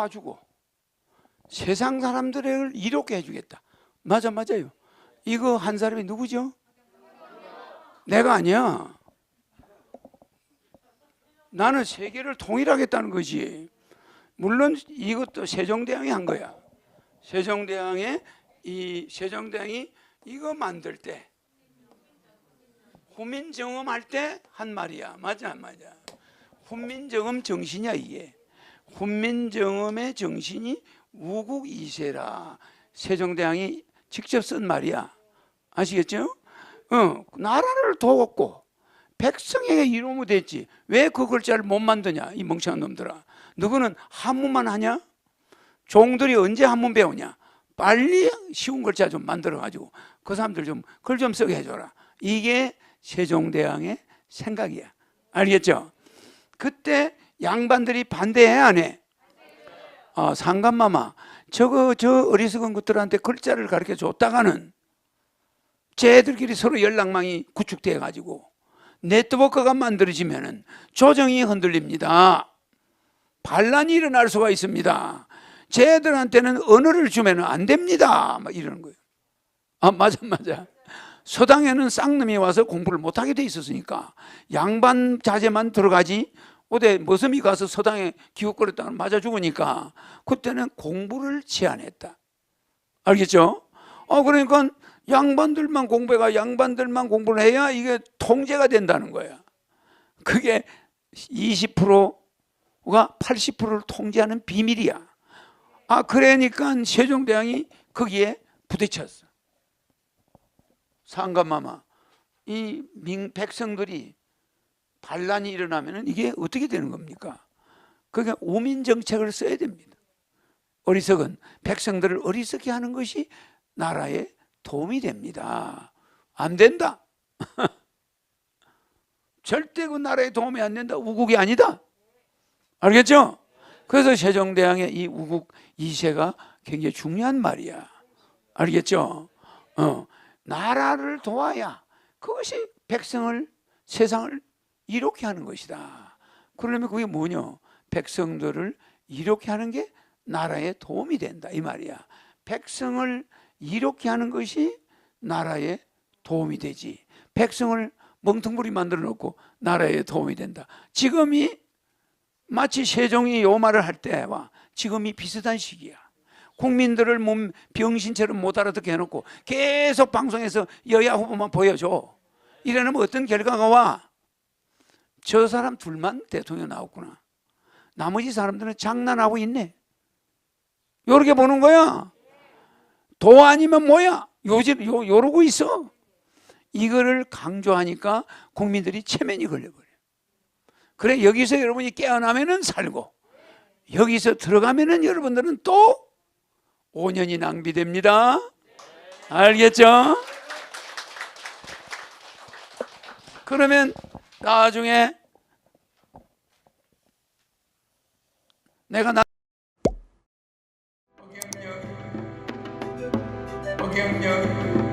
봐주고 세상 사람들을 이롭게 해주겠다. 맞아 맞아요. 이거 한 사람이 누구죠? 내가 아니야. 나는 세계를 통일하겠다는 거지. 물론 이것도 세종대왕이 한 거야. 세종대왕의 이 세종대왕이 이거 만들 때 훈민정음 할 때 한 말이야. 맞아 안 맞아? 훈민정음 정신이야 이게. 훈민정음의 정신이 우국 이세라. 세종대왕이 직접 쓴 말이야. 아시겠죠? 어, 나라를 도웠고 백성에게 이로무 됐지. 왜 그 글자를 못 만드냐? 이 멍청한 놈들아. 너희는 한문만 하냐? 종들이 언제 한문 배우냐? 빨리 쉬운 글자 좀 만들어 가지고 그 사람들 좀 글 좀 쓰게 해줘라. 이게 세종대왕의 생각이야. 알겠죠? 그때 양반들이 반대해 안 해? 아, 상감마마 저거 저 어리석은 것들한테 글자를 가르쳐 줬다가는 쟤들끼리 서로 연락망이 구축돼 가지고 네트워크가 만들어지면은 조정이 흔들립니다. 반란이 일어날 수가 있습니다. 쟤들한테는 언어를 주면 안 됩니다. 막 이러는 거예요. 아 맞아 맞아. 서당에는 쌍놈이 와서 공부를 못하게 돼 있었으니까 양반 자제만 들어가지 어디 머슴이 가서 서당에 기웃거렸다가 맞아 죽으니까 그때는 공부를 제한했다. 알겠죠? 어 그러니까 양반들만 공부해가 양반들만 공부를 해야 이게 통제가 된다는 거야. 그게 20%가 80%를 통제하는 비밀이야. 아 그러니까 세종대왕이 거기에 부딪혔어. 상감마마 이 민, 백성들이 반란이 일어나면은 이게 어떻게 되는 겁니까? 그러니까 오민 정책을 써야 됩니다. 어리석은 백성들을 어리석게 하는 것이 나라에 도움이 됩니다. 안 된다. 절대 그 나라에 도움이 안 된다. 우국이 아니다. 알겠죠? 그래서 세종대왕의 이 우국 이세가 굉장히 중요한 말이야. 알겠죠? 어, 나라를 도와야 그것이 백성을 세상을 이롭게 하는 것이다. 그러려면 그게 뭐냐? 백성들을 이롭게 하는 게 나라에 도움이 된다 이 말이야. 백성을 이롭게 하는 것이 나라에 도움이 되지. 백성을 멍텅구리 만들어 놓고 나라에 도움이 된다. 지금이 마치 세종이 요 말을 할 때와 지금이 비슷한 시기야. 국민들을 몸 병신처럼 못 알아듣게 해놓고 계속 방송에서 여야 후보만 보여줘. 이러면 어떤 결과가 와? 저 사람 둘만 대통령 나왔구나. 나머지 사람들은 장난하고 있네. 요렇게 보는 거야. 도 아니면 뭐야? 요즘 요 요러고 있어. 이거를 강조하니까 국민들이 체면이 걸려버려. 그래 여기서 여러분이 깨어나면은 살고 여기서 들어가면은 여러분들은 또 5년이 낭비됩니다. 알겠죠? 그러면 나중에 내가 나 오경영 오경영